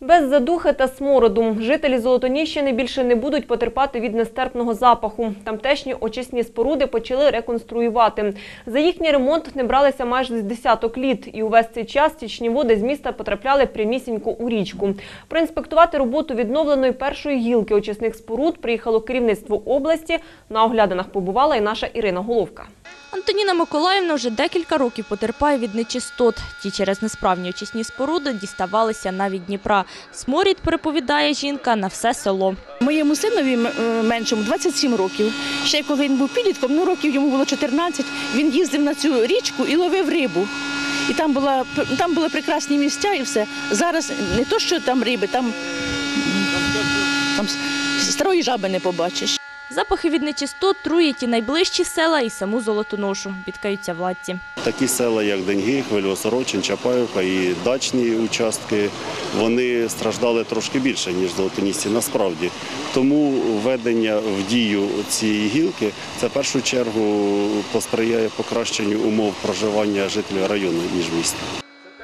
Без задухи та смороду жителі Золотоніщини більше не будуть потерпати від нестерпного запаху. Тамтешні очисні споруди почали реконструювати. За їхній ремонт не бралися майже з десяток літ, і увесь цей час стічні води з міста потрапляли прямісінько у річку. Проінспектувати роботу відновленої першої гілки очисних споруд приїхало керівництво області. На оглядинах побувала і наша Ірина Головка. Антоніна Миколаївна вже декілька років потерпає від нечистот. Ті через несправні очисні споруди діставалися навіть Дніпра. Сморід, переповідає жінка, на все село. Моєму синові е, меншому 27 років. Ще коли він був підлітком, ну років йому було 14, він їздив на цю річку і ловив рибу. І там, була, там були прекрасні місця і все. Зараз не то, що там риби, там, там старої жаби не побачиш. Запахи від нечистот труять і найближчі села, і саму Золотоношу, бідкаються владці. Такі села, як Деньги, Хвильосорочин, Чапаївка і дачні участки, вони страждали трошки більше, ніж золотонісці насправді. Тому введення в дію цієї гілки це в першу чергу посприяє покращенню умов проживання жителів району, ніж міста.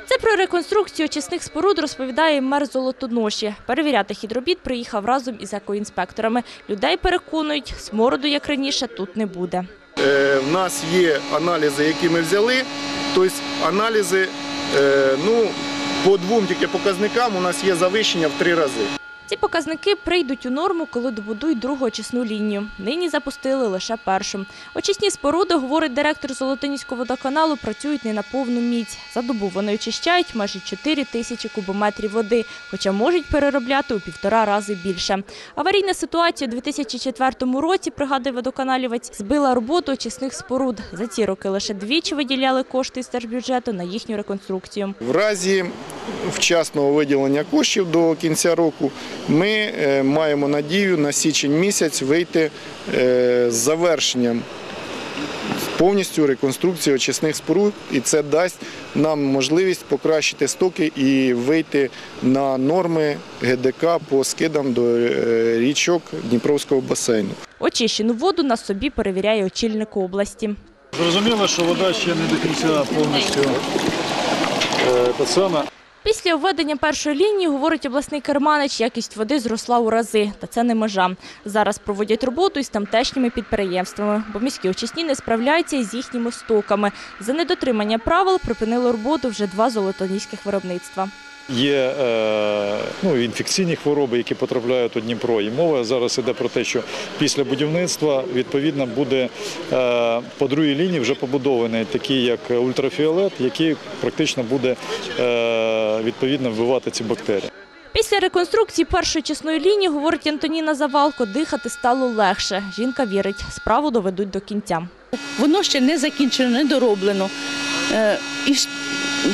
Це про реконструкцію очисних споруд розповідає мер Золотоноші. Перевіряти хід робіт приїхав разом із екоінспекторами. Людей переконують, смороду, як раніше, тут не буде. У нас є аналізи, які ми взяли. Тобто аналізи е, ну, по двом тільки показникам у нас є завищення в три рази. Ці показники прийдуть у норму, коли добудують другу очисну лінію. Нині запустили лише першу. Очисні споруди, говорить директор Золотоніського водоканалу, працюють не на повну міць. За добу вони очищають майже 4 тисячі кубометрів води, хоча можуть переробляти у півтора рази більше. Аварійна ситуація у 2004 році, пригадує водоканалівець, збила роботу очисних споруд. За ці роки лише двічі виділяли кошти з держбюджету на їхню реконструкцію. В разі вчасного виділення коштів до кінця року ми е, маємо надію на січень місяць вийти е, з завершенням повністю реконструкції очисних споруд, і це дасть нам можливість покращити стоки і вийти на норми ГДК по скидам до е, річок Дніпровського басейну. Очищену воду на собі перевіряє очільник області. Зрозуміло, що вода ще не до кінця повністю та саме. Після введення першої лінії, говорить обласний керманич, якість води зросла у рази. Та це не межа. Зараз проводять роботу із тамтешніми підприємствами, бо міські очисні не справляються із їхніми стоками. За недотримання правил припинили роботу вже два золотоніських виробництва. Є е, ну, інфекційні хвороби, які потрапляють у Дніпро. І мова зараз іде про те, що після будівництва відповідно буде е, по другій лінії вже побудований такий як ультрафіолет, який практично буде е, відповідно вбивати ці бактерії. Після реконструкції першої чесної лінії, говорить Антоніна Завалко, дихати стало легше. Жінка вірить, справу доведуть до кінця. Воно ще не закінчено, не дороблено. Е, І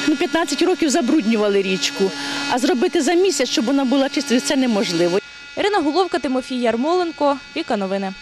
ну, 15 років забруднювали річку. А зробити за місяць, щоб вона була чистою, це неможливо. Ірина Головка, Тимофій Ярмоленко, Віка Новини.